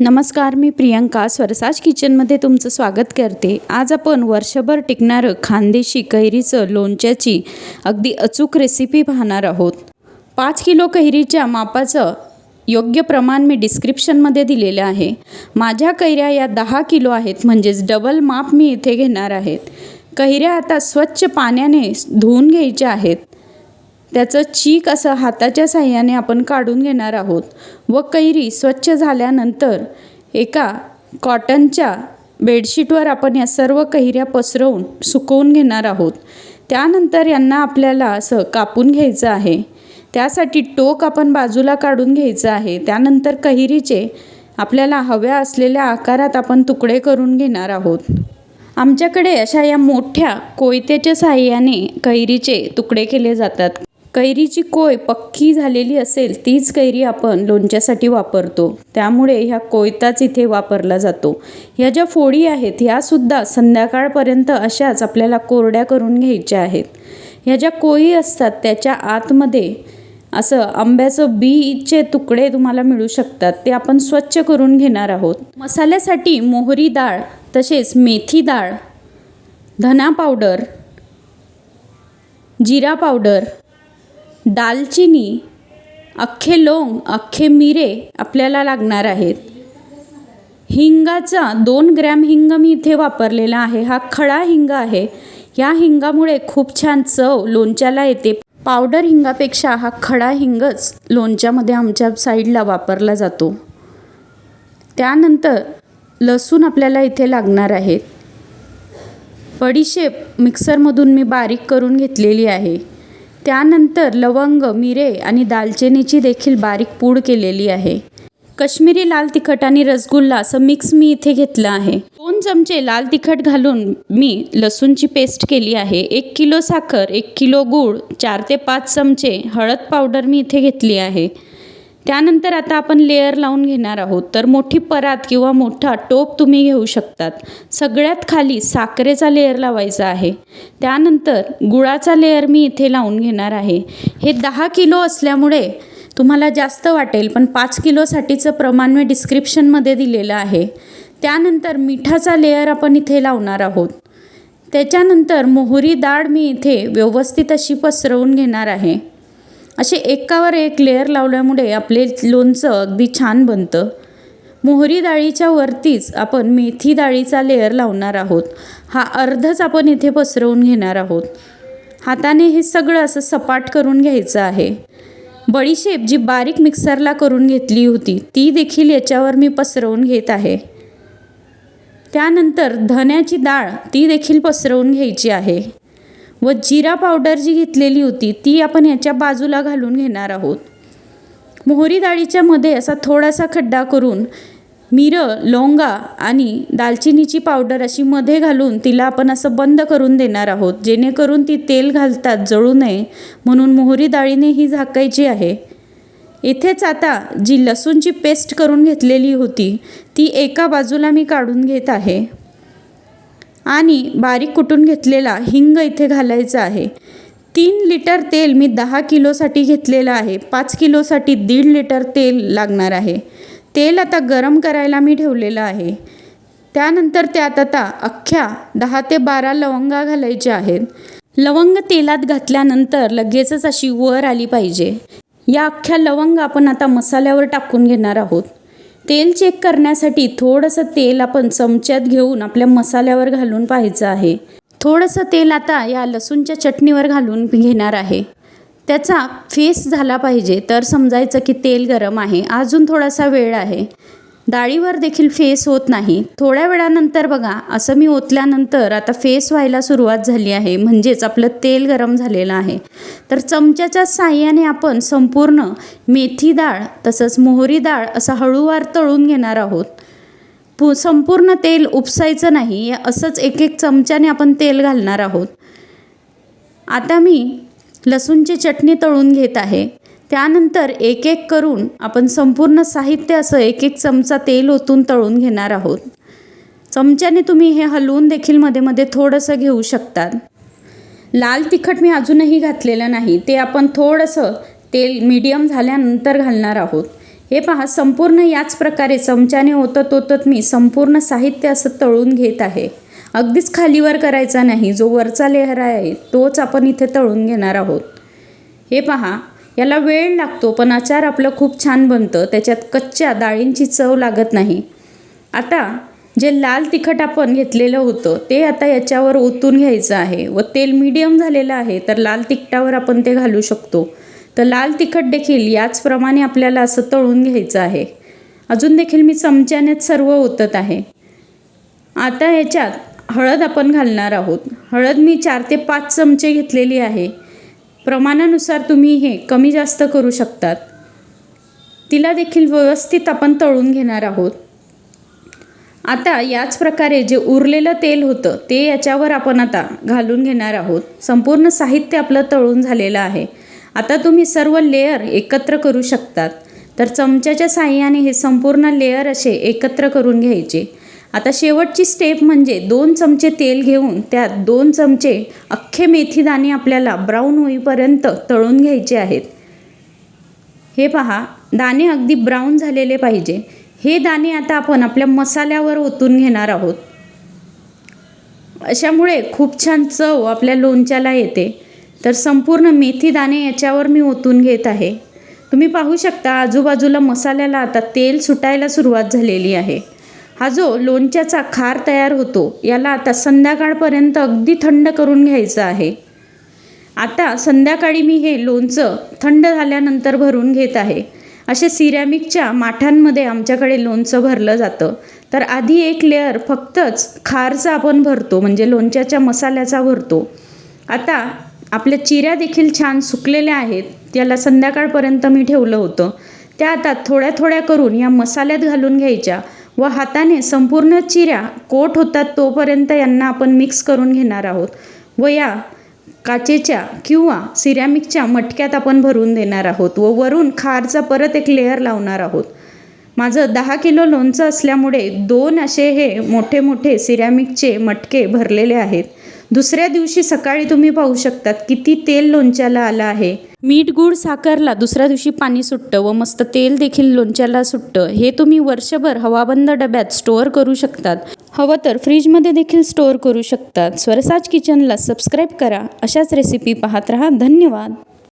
नमस्कार मी प्रियंका स्वरसाज किचनमध्ये तुमचं स्वागत करते. आज आपण वर्षभर टिकणारं खानदेशी कैरीचं लोणच्याची अगदी अचूक रेसिपी पाहणार आहोत. पाच किलो कैरीच्या मापाचं योग्य प्रमाण मी डिस्क्रिप्शनमध्ये दिलेलं आहे. माझ्या कैऱ्या या दहा किलो आहेत म्हणजेच डबल माप मी इथे घेणार आहेत. कैऱ्या आता स्वच्छ पाण्याने धुवून घ्यायच्या आहेत. त्याचं चीक असं हाताच्या साह्याने आपण काढून घेणार आहोत व कैरी स्वच्छ झाल्यानंतर एका कॉटनच्या बेडशीटवर आपण या सर्व कैऱ्या पसरवून सुकवून घेणार आहोत. त्यानंतर यांना आपल्याला असं कापून घ्यायचं आहे. त्यासाठी टोक आपण बाजूला काढून घ्यायचं आहे. त्यानंतर कैरीचे आपल्याला हव्या असलेल्या आकारात आपण तुकडे करून घेणार आहोत. आमच्याकडे अशा या मोठ्या कोयत्याच्या साहाय्याने कैरीचे तुकडे केले जातात. कैरीची कोय पक्की झालेली असेल तीच कैरी आपण लोणच्यासाठी वापरतो. त्यामुळे ह्या कोयताच इथे वापरला जातो. ह्या ज्या फोडी आहेत ह्यासुद्धा संध्याकाळपर्यंत अशाच आपल्याला कोरड्या करून घ्यायच्या आहेत. ह्या ज्या कोयी असतात त्याच्या आतमध्ये असं आंब्याचं बीचे तुकडे तुम्हाला मिळू शकतात. ते आपण स्वच्छ करून घेणार आहोत. मसाल्यासाठी मोहरी डाळ तसेच मेथी डाळ धना पावडर जिरा पावडर दालचिनी अख्खे लोंग अख्खे मिरे आपल्याला लागणार आहेत. हिंगाचा दोन ग्रॅम हिंग मी इथे वापरलेला आहे. हा खडा हिंग आहे. या हिंगामुळे खूप छान चव लोणच्याला येते. पावडर हिंगापेक्षा हा खडा हिंगच लोणच्यामध्ये आमच्या साईडला वापरला जातो. त्यानंतर लसूण आपल्याला इथे लागणार आहेत. बडीशेप मिक्सरमधून मी बारीक करून घेतलेली आहे. त्यानंतर लवंग मिरे आणि दालचिनीची देखील बारीक पूड केलेली आहे. कश्मीरी लाल तिखट आणि रसगुल्ला असं मिक्स मी इथे घेतलं आहे. दोन चमचे लाल तिखट घालून मी लसूणची पेस्ट केली आहे. एक किलो साखर एक किलो गूळ चार ते पाच चमचे हळद पावडर मी इथे घेतली आहे. त्यानंतर आता आपण लेअर लावून घेणार आहोत. तर मोठी परात किंवा मोठा टोप तुम्ही घेऊ शकतात. सगळ्यात खाली साखरेचा लेअर लावायचा आहे. त्यानंतर गुळाचा लेअर मी इथे लावून घेणार आहे. हे दहा किलो असल्यामुळे तुम्हाला जास्त वाटेल पण पाच किलोसाठीचं प्रमाण मी डिस्क्रिप्शनमध्ये दिलेलं आहे. त्यानंतर मिठाचा लेअर आपण इथे लावणार आहोत. त्याच्यानंतर मोहरी डाळ मी इथे व्यवस्थित अशी पसरवून घेणार आहे. असे एकावर एक लेअर लावल्यामुळे आपले लोणचं अगदी छान बनतं. मोहरी डाळीच्या वरतीच आपण मेथी डाळीचा लेअर लावणार आहोत. हा अर्धच आपण इथे पसरवून घेणार आहोत. हाताने हे सगळं असं सपाट करून घ्यायचं आहे. बडीशेप जी बारीक मिक्सरला करून घेतली होती ती देखील याच्यावर मी पसरवून घेत आहे. त्यानंतर धण्याची डाळ ती देखील पसरवून घ्यायची आहे. व जिरा पावडर जी घेतलेली होती ती आपण याच्या बाजूला घालून घेणार आहोत. मोहरी डाळीच्या मध्ये असा थोडासा खड्डा करून मिरं लवंगा आणि दालचिनीची पावडर अशी मध्ये घालून तिला आपण असं बंद करून देणार आहोत. जेणेकरून ती तेल घालतात जळू नये. म्हणून मोहरी डाळीने ही झाकायची आहे. इथेच आता जी लसूणची पेस्ट करून घेतलेली होती ती एका बाजूला मी काढून घेत आहे. आणि बारीक कुटून घेतलेला हिंग इथे घालायचा आहे. तीन लिटर तेल मी दहा किलोसाठी घेतलेलं आहे. पाच किलोसाठी दीड लिटर तेल लागणार आहे. तेल आता गरम करायला मी ठेवलेलं आहे. त्यानंतर त्यात आता अख्ख्या दहा ते बारा लवंगा घालायच्या आहेत. लवंग तेलात घातल्यानंतर लगेचच अशी वर आली पाहिजे. या अख्ख्या लवंग आपण आता मसाल्यावर टाकून घेणार आहोत. तेल चेक करण्यासाठी थोडंसं तेल आपण चमच्यात घेऊन आपल्या मसाल्यावर घालून पाहायचं आहे. थोडंसं तेल आता या लसूणच्या चटणीवर घालून घेणार आहे. त्याचा फेस झाला पाहिजे तर समजायचं की तेल गरम आहे. अजून थोडासा वेळ आहे. डाळीवर देखील फेस होत नाही. थोड्या वेळानंतर बघा असं मी ओतल्यानंतर आता फेस व्हायला सुरुवात झाली आहे. म्हणजेच आपलं तेल गरम झालेलं आहे. तर चमच्याच्या साह्याने आपण संपूर्ण मेथी डाळ तसंच मोहरी डाळ असं हळूवार तळून घेणार आहोत. पु संपूर्ण तेल उपसायचं नाही असंच एक एक चमच्याने आपण तेल घालणार आहोत. आता मी लसूणची चटणी तळून घेत आहे. त्यानंतर एक एक करून आपण संपूर्ण साहित्य असं एक एक चमचा तेल ओतून तळून घेणार आहोत. चमच्याने तुम्ही हे हलवून देखील मध्ये मध्ये थोडंसं घेऊ शकतात. लाल तिखट मी अजूनही घातलेलं नाही. ते आपण थोडंसं तेल मीडियम झाल्यानंतर घालणार आहोत. हे पहा संपूर्ण याच प्रकारे चमच्याने ओतत ओतत मी संपूर्ण साहित्य असं तळून घेत आहे. अगदीच खालीवर करायचा नाही. जो वरचा लेहरा आहे तोच आपण इथे तळून घेणार आहोत. हे पहा याला वेळ लागतो पण अचार आपलं खूप छान बनतं. त्याच्यात कच्च्या डाळींची चव लागत नाही. आता जे लाल तिखट आपण घेतलेलं होतं ते आता याच्यावर ओतून घ्यायचं आहे व तेल मीडियम झालेलं आहे तर लाल तिखटावर आपण ते घालू शकतो. तर लाल तिखट देखील याचप्रमाणे आपल्याला असं तळून घ्यायचं आहे. अजून देखील मी चमच्यानेच सर्व ओतत आहे. आता याच्यात हळद आपण घालणार आहोत. हळद मी चार ते पाच चमचे घेतलेली आहे. प्रमाणानुसार तुम्ही हे कमी जास्त करू शकतात. तिला देखील व्यवस्थित आपण तळून घेणार आहोत. आता याच प्रकारे जे उरलेलं तेल होतं ते याच्यावर आपण आता घालून घेणार आहोत. संपूर्ण साहित्य आपलं तळून झालेलं आहे. आता तुम्ही सर्व लेअर एकत्र करू शकतात. तर चमच्याच्या साह्याने हे संपूर्ण लेअर असे एकत्र करून घ्यायचे. आता शेवटची स्टेप म्हणजे दोन चमचे तेल घेऊन त्यात दोन चमचे अख्खे मेथीदाणे आपल्याला ब्राऊन होईपर्यंत तळून घ्यायचे आहेत. हे पहा दाणे अगदी ब्राऊन झालेले पाहिजे. हे दाणे आता आपण आपल्या मसाल्यावर ओतून घेणार आहोत. अशामुळे खूप छान चव आपल्या लोणच्याला येते. तर संपूर्ण मेथी दाणे याच्यावर मी ओतून घेत आहे. तुम्ही पाहू शकता आजूबाजूला मसाल्याला आता तेल सुटायला सुरुवात झालेली आहे. हा जो लोणच्याचा खार तयार होतो याला आता संध्याकाळपर्यंत अगदी थंड करून घ्यायचं आहे. आता संध्याकाळी मी हे लोणचं थंड झाल्यानंतर भरून घेत आहे. असे सिरॅमिकच्या माठांमध्ये आमच्याकडे लोणचं भरलं जातं. तर आधी एक लेअर फक्तच खारचा आपण भरतो म्हणजे लोणच्याच्या मसाल्याचा भरतो. आता आपल्या चिऱ्या देखील छान सुकलेल्या आहेत त्याला संध्याकाळपर्यंत मी ठेवलं होतं. त्या आता थोड्या थोड्या करून या मसाल्यात घालून घ्यायच्या. व हाताने संपूर्ण चिऱ्या कोट होतात तोपर्यंत यांना आपण मिक्स करून घेणार आहोत. व या काचेच्या किंवा सिरॅमिकच्या मटक्यात आपण भरून देणार आहोत व वरून खारचा परत एक लेअर लावणार आहोत. माझं दहा किलो लोणचं असल्यामुळे दोन असे हे मोठे मोठे सिरॅमिकचे मटके भरलेले आहेत. दुसऱ्या दिवशी सकाळी तुम्ही पाहू शकतात किती तेल लोणच्याला आलं आहे. मीठ गूळ साखरला दुसऱ्या दिवशी पाणी सुटतं व मस्त तेल देखील लोणच्याला सुटतं. हे तुम्ही वर्षभर हवाबंद डब्यात स्टोअर करू शकतात. हवं तर फ्रीजमध्ये देखील स्टोअर करू शकतात. स्वरसाज किचनला सबस्क्राईब करा. अशाच रेसिपी पाहत राहा. धन्यवाद.